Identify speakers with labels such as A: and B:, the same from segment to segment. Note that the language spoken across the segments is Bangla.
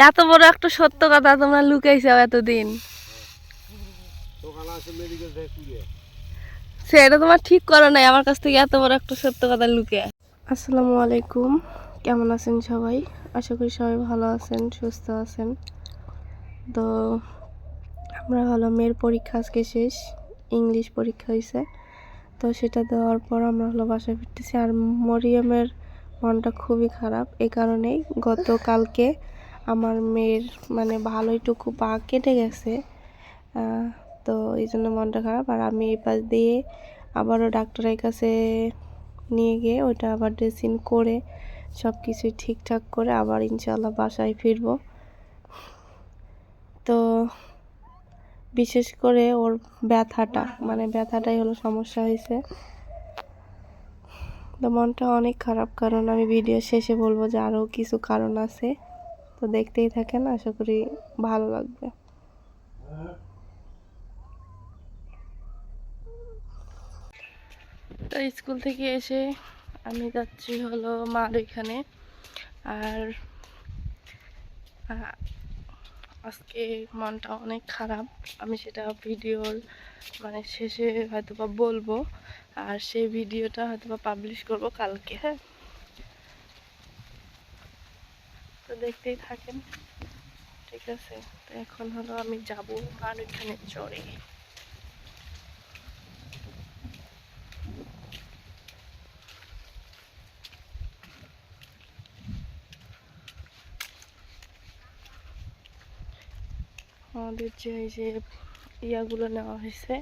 A: এত বড় একটা সত্য কথা তোমরা লুকাইছো এতদিন। সেটা তোমার ঠিক করো নাই, আমার কাছ থেকে এত বড় একটা সত্য কথা লুকে। আসসালামু আলাইকুম, কেমন আছেন সবাই? আশা করি সবাই ভালো আছেন, সুস্থ আছেন। তো আমরা ভালো মেয়ের পরীক্ষা আজকে শেষ, ইংলিশ পরীক্ষা হয়েছে তো সেটা দেওয়ার পর আমরা হলো বাসায় ফিরতেছি। আর মরিয়মের মনটা খুবই খারাপ এই কারণেই গতকালকে আমার মেয়ের মানে ভালোইটুকু পা কেটে গেছে তো এই জন্য মনটা খারাপ। আর আমি এই পাশ দিয়ে আবারও ডাক্তারের কাছে নিয়ে গিয়ে ওটা আবার ড্রেসিং করে সব কিছুই ঠিকঠাক করে আবার ইনশাল্লাহ বাসায় ফিরবো। তো বিশেষ করে ওর ব্যথাটা মানে ব্যথাটাই হলো সমস্যা হয়েছে। তো মনটা অনেক খারাপ, কারণ আমি ভিডিও শেষে বলব যে আরও কিছু কারণ আছে। তো দেখতেই থাকেন, আশা করি ভালো লাগবে। তো স্কুল থেকে এসে আমি যাচ্ছি হলো মার ওইখানে আর আজকে মনটা অনেক খারাপ। আমি সেটা ভিডিওর মানে শেষে হয়তো বা বলব। আর সেই ভিডিওটা হয়তো বা পাবলিশ করব কালকে হ্যাঁ? তো দেখতেই থাকেন। ঠিক আছে, তো এখন হলো আমি যাব মার ওইখানে চড়ে। আমাদের যে এই যে ইয়াগুলো নেওয়া হয়েছে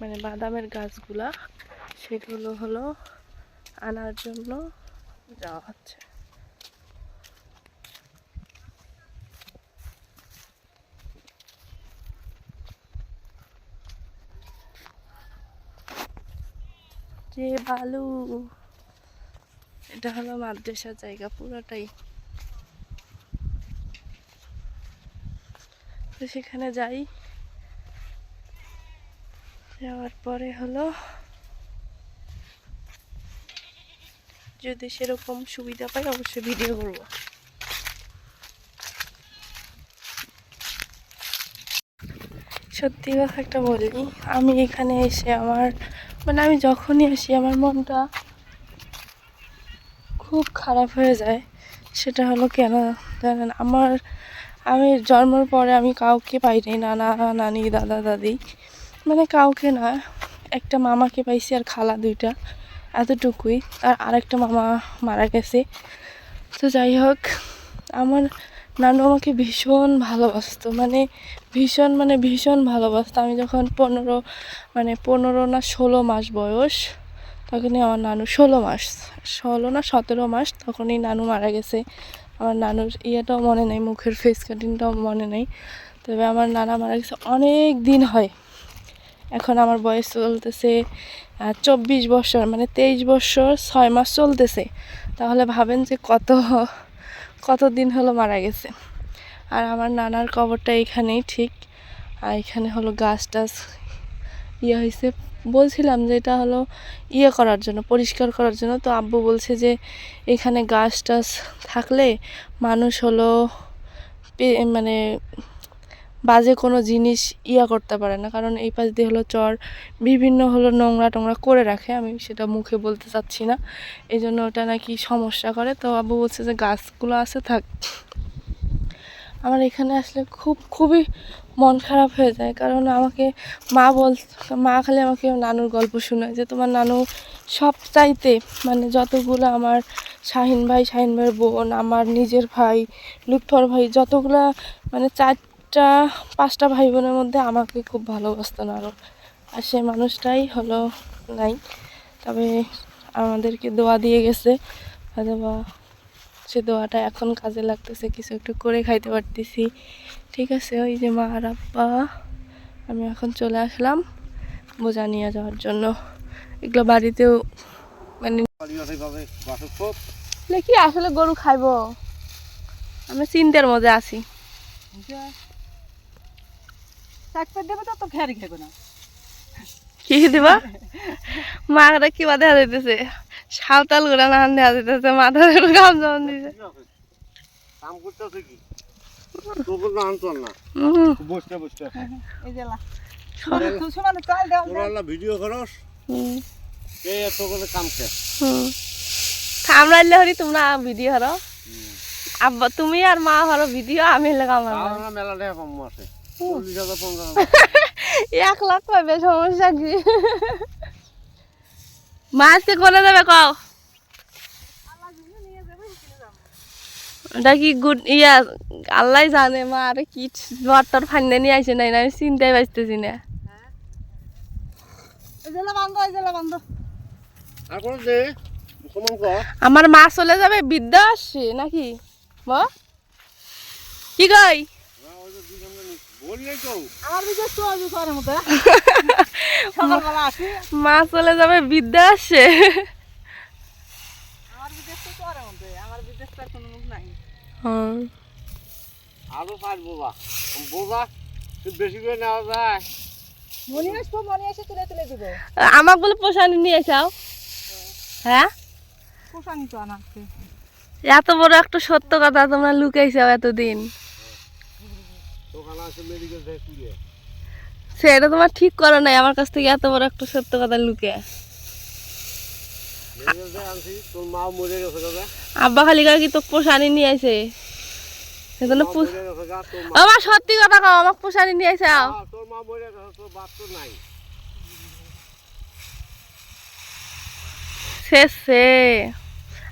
A: মানে বাদামের গাছগুলা, সেগুলো হলো আনার জন্য যাওয়া হচ্ছে। যে বালু। এটা হলো মাদ্রাসার জায়গা পুরোটাই। তো সেখানে যাই। যাওয়ার পরে হলো যদি সেরকম সুবিধা পাই অবশ্যই ভিডিও করব। সত্যি কথা একটা বলি, আমি এখানে এসে আমার মানে আমি যখনই আসি, আমার মনটা খুব খারাপ হয়ে যায়। সেটা হলো কেন জানেন? আমার, আমি জন্মের পরে আমি কাউকে পাইনি, নানা, নানি, দাদা, দাদি। মানে কাউকে না, একটা মামাকে পাইছি আর খালা দুইটা, এতটুকুই। আর আরেকটা মামা মারা গেছে। তো যাই হোক, আমার নানু আমাকে ভীষণ ভালোবাসতো মানে ভীষণ মানে ভীষণ ভালোবাসতো। আমি যখন পনেরো মানে পনেরো না ষোলো মাস বয়স, তখনই আমার নানু ষোলো মাস, ষোলো না সতেরো মাস, তখনই নানু মারা গেছে। আমার নানুর ইয়েটাও মনে নেই, মুখের ফেস কাটিংটাও মনে নেই। তবে আমার নানা মারা গেছে, অনেক দিন হয়। এখন আমার বয়স চলতেছে চব্বিশ বছর মানে তেইশ বছর ছয় মাস চলতেছে। তাহলে ভাবেন যে কত কত দিন হলো মারা গেছে। আর আমার নানার কবরটা এখানেই ঠিক। আর এখানে হলো গাছ টাছ ইয়ে হয়েছে। বলছিলাম যে এটা হলো ইয়ে করার জন্য, পরিষ্কার করার জন্য। তো আব্বু বলছে যে এখানে গাছ টাছ থাকলে মানুষ হলো মানে বাজে কোনো জিনিস ইয়া করতে পারে না। কারণ এই পাশ দিয়ে হলো চর, বিভিন্ন হলো নোংরা টোংরা করে রাখে। আমি সেটা মুখে বলতে চাচ্ছি না। এই জন্য ওটা নাকি সমস্যা করে। তো আব্বু বলছে যে গাছগুলো আছে, থাক। আমার এখানে আসলে খুব, খুবই মন খারাপ হয়ে যায়। কারণ আমাকে মা বল, মা খালি আমাকে নানুর গল্প শোনায় যে তোমার নানু সব চাইতে মানে যতগুলো আমার শাহিন ভাই, শাহিন ভাইয়ের বোন, আমার নিজের ভাই, লুৎফর ভাই, যতগুলা মানে চারটা পাঁচটা ভাই বোনের মধ্যে আমাকে খুব ভালোবাসতো আরও আর সে মানুষটাই হলো নাই। তবে আমাদেরকে দোয়া দিয়ে গেছে। হয়তো বা সে দোয়াটা এখন কাজে লাগতেছে কিছু একটু করে খাইতে পারতেছি। ঠিক আছে ওই যে মা আর আব্বা আমি এখন চলে আসলাম বোঝা নিয়ে যাওয়ার জন্য। এগুলো বাড়িতেও মানে কি আসলে গরু খাইবো। আমি চিন্তার মধ্যে আছি।
B: দেবে তো তো না।
A: কি দিবা? কি সাঁওতাল না
C: কাম করতেছে কি? কাম।
A: হরি তোমরা ভিডিও হরো আব্বা তুমি আর মা হরো ভিডিও আমি হলে কামড়াবো
C: আমরা মেলা
A: এক লাখ পাবে সমস্যা কি মাছকে কোনে যাবে কও ওটা কি গুড ইয়া আল্লাহ জানে মা আরে কি বটর ফান্ডে নিয়ে আইসে নাই না আমি চিন্তাই পাইতেছি না আমার মা চলে যাবে বিদ্যা আসছে নাকি ব কি কই মা চলে যাবে বিদ্যা
B: আমার আমার।
C: আরও পাঁচ বেশি করে নেওয়া যায়।
B: মনি আসব মনি এসে তুলে তুলে দিব।
A: আমাকে বলে পোষানি নিয়ে যাও। হ্যাঁ?
B: পোষানি তো আনাচ্ছে।
A: এত বড় একটা সত্য কথা তোমরা লুকাইছো এতদিন
C: দোকান আছে মেডিকেল থেকে কুড়িয়ে
A: সেটা তোমার ঠিক করো নাই আমার কাছ থেকে এত বড় একটা সত্য কথা লুকে। আব্বা খালি কি তো পোষানি নিয়ে আইছে? সেজন্য আমার সত্যি কথা কও আমাকে পোষানি নিয়ে আইছে
C: তোর মা মরে গেছে তোর বাপ তো নাই।
A: শেষ সে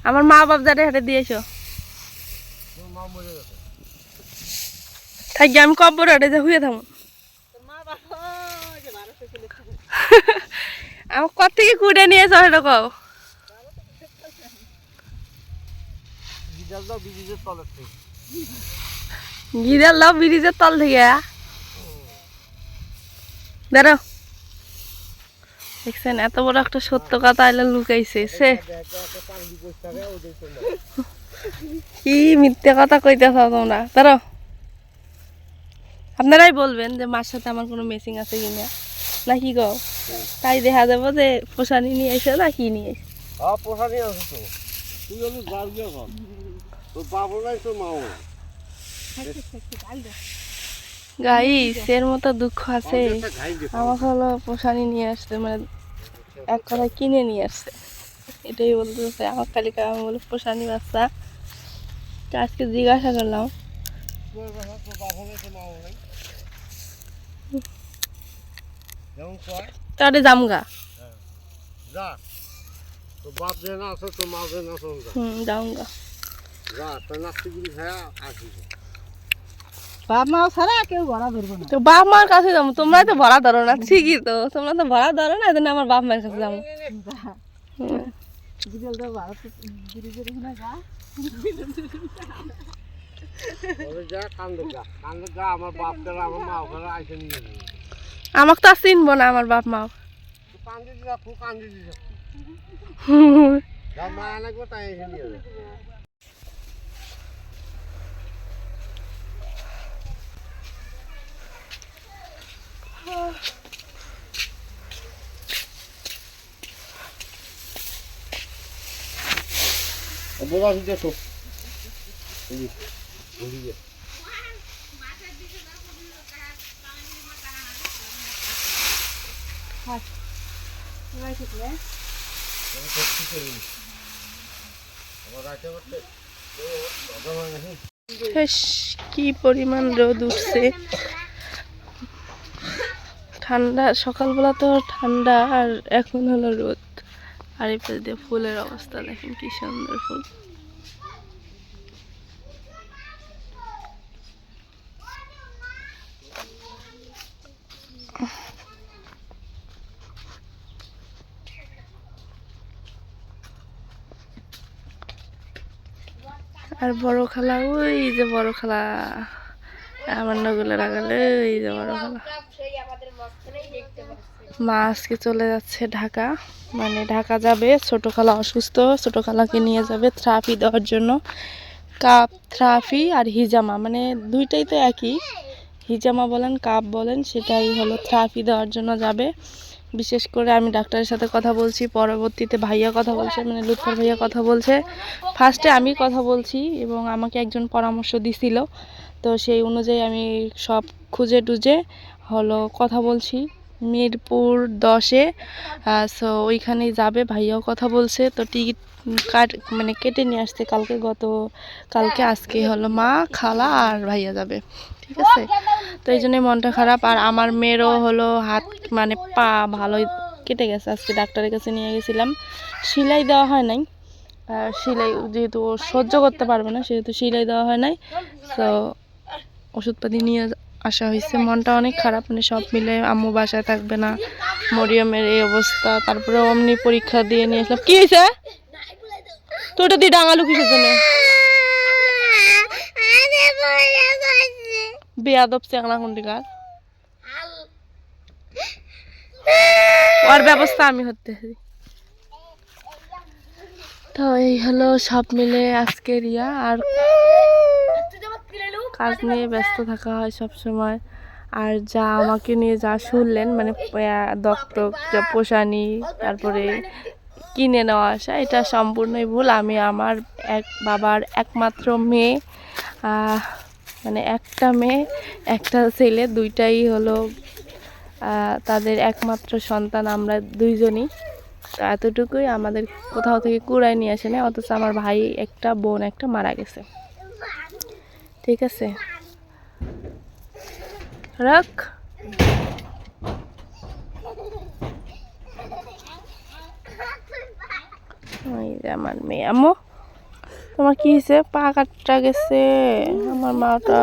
A: আমার মা বাপ যারে হাতে দিয়েছ।
C: তোর মা মরে গেছে।
A: থাকি, আমি কব্বর হাটে যে হুয়ে থামো। আমার কত থেকে কুড়ে কও
C: দাও ব্রিজের তলের থেকে
A: গিরাল লাও ব্রিজের তল থেকে। দাঁড়াও দেখছেন, এত বড় একটা সত্য কথা এলে লুকাইছে, সে। কি মিথ্যে কথা কইতেছ তোমরা? দাঁড়াও। আপনারাই বলবেন যে মার সাথে আমার কোনো মেসিং আছে কি না না কি গো? তাই দেখা যাব যে পোষানি নিয়ে এসে না কি নিয়ে এসে।
C: হ্যাঁ পোষানি আছে তো। তুই আমি বাদ দিয়ে তোর বাবু নাই তোর মাও। নাই
A: গাইস এর মতো দুঃখ আছে। আমার হলো পোষানি নিয়ে আসছে মানে এক কথা কিনে নিয়ে আসছে এটাই বলতেছে আমার কালিকা আমি বলি পোষানি বাচ্চা আজকে জিজ্ঞাসা করলাম তাহলে জামগা
C: যা তোর বাপ যে না আছে তোর মা যে না আছে যা
A: হুম জামগা
C: যা তোর নাস্তিগুলি খায়া আসিস
B: বাপ মাও ছাড়া কেউ ঘোড়া ধরবো না
A: তো বাপ মার কাছে যাব তোমরা তো ভাড়া ধরো না ঠিকই তো তোমরা তো ভাড়া ধরো না এজন্য আমার বাপ মায়ের কাছে যাব হুম।
B: বিকেল তো ভারতে ব্রিজের ওখানে যা
A: আমাকে তো আর চিনবো না আমার বাপ মা
C: তুই কান্দি যা কান্দি দিস যা। মায়া তাই এসে নিয়ে বোঝা
A: হেস, কি পরিমাণ রোদ উঠছে। ঠান্ডা সকালবেলা তো ঠান্ডা আর এখন হলো রোদ। আর এই পাশ দিয়ে ফুলের অবস্থা দেখেন কি সুন্দর ফুল। আর বড় খালা, ওই যে বড় খালা। আমার নগুলো লাগালে ওই যে বড় খালা। মা আজকে চলে যাচ্ছে ঢাকা। মানে ঢাকা যাবে, ছোট খালা অসুস্থ, ছোট খালাকে নিয়ে যাবে থ্রাফি দেওয়ার জন্য। কাপ, থ্রাফি আর হিজামা মানে দুইটাই তো একই। হিজামা বলেন, কাপ বলেন, সেটাই হলো থ্রাফি দেওয়ার জন্য যাবে। বিশেষ করে আমি ডাক্তারের সাথে কথা বলছি, পরবর্তীতে ভাইয়া কথা বলছে মানে লুৎফর ভাইয়া কথা বলছে। ফার্স্টে আমি কথা বলছি এবং আমাকে একজন পরামর্শ দিছিল। তো সেই অনুযায়ী আমি সব খুঁজে টুজে হলো কথা বলছি। মিরপুর দশে সো ওইখানেই যাবে, ভাইয়াও কথা বলছে। তো টিকিট কাট মানে কেটে নিয়ে আসতে কালকে গত, কালকে আজকে হলো মা, খালা আর ভাইয়া যাবে। ঠিক আছে? তো এই জন্যই মনটা খারাপ। আর আমার মেয়েরও হলো হাত মানে পা ভালোই কেটে গেছে। আজকে ডাক্তারের কাছে নিয়ে গেছিলাম। সেলাই দেওয়া হয় নাই। সেলাই যেহেতু ও সহ্য করতে পারবে না, সেহেতু সেলাই দেওয়া হয় নাই। তো ওষুধপাতি নিয়ে আসা হয়েছে। মনটা অনেক খারাপ মানে সব মিলে আম্মু বাসায় থাকবে না। মরিয়মের এই অবস্থা। তারপরে অমনি পরীক্ষা দিয়ে নিয়ে আসলাম। কী হয়েছে? তো ওটা দিয়ে ডাঙালু কিসের জন্য বেয়াদব চেংলা কুন্ডিকার ওর ব্যবস্থা আমি হতে তো এই হলো সব মিলে আজকের ইয়া, আর কাজ নিয়ে ব্যস্ত থাকা হয় সব সময়। আর যা আমাকে নিয়ে যা শুনলেন মানে দত্তক, যা পোষানি, তারপরে কিনে নেওয়া আসা, এটা সম্পূর্ণই ভুল। আমি আমার এক, বাবার একমাত্র মেয়ে। মানে একটা মেয়ে, একটা ছেলে, দুইটাই হলো তাদের একমাত্র সন্তান, আমরা দুইজনই। এতটুকুই আমাদের কোথাও থেকে কুড়ায় নিয়ে আসে না অথচ আমার ভাই একটা বোন, একটা মারা গেছে। ঠিক আছে? রাখ। আমার মেয়ে। আম্মু? তোমার কি হয়েছে? পা কাটটা গেছে। আমার মাটা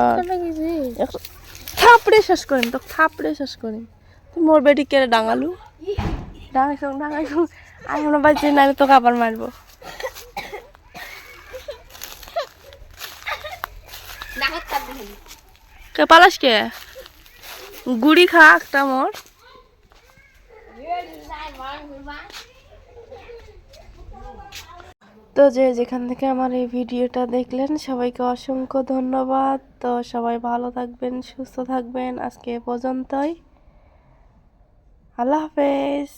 A: থাপড়ে শেষ করেন তো থাপড়ে শেষ করেন। তুই মোর বেটি কেড়ে ডাঙালু? ডাঙাইছ ডাঙাইছ। আর আমরা বাচ্চা নাহলে তোকে আবার মারবো। কে পালাস কে? গুড়ি খা একটা মোর। তো যে যেখান থেকে আমার এই ভিডিওটা দেখলেন, সবাইকে অসংখ্য ধন্যবাদ। তো সবাই ভালো থাকবেন, সুস্থ থাকবেন আজকে পর্যন্তই। আল্লাহ হাফেজ।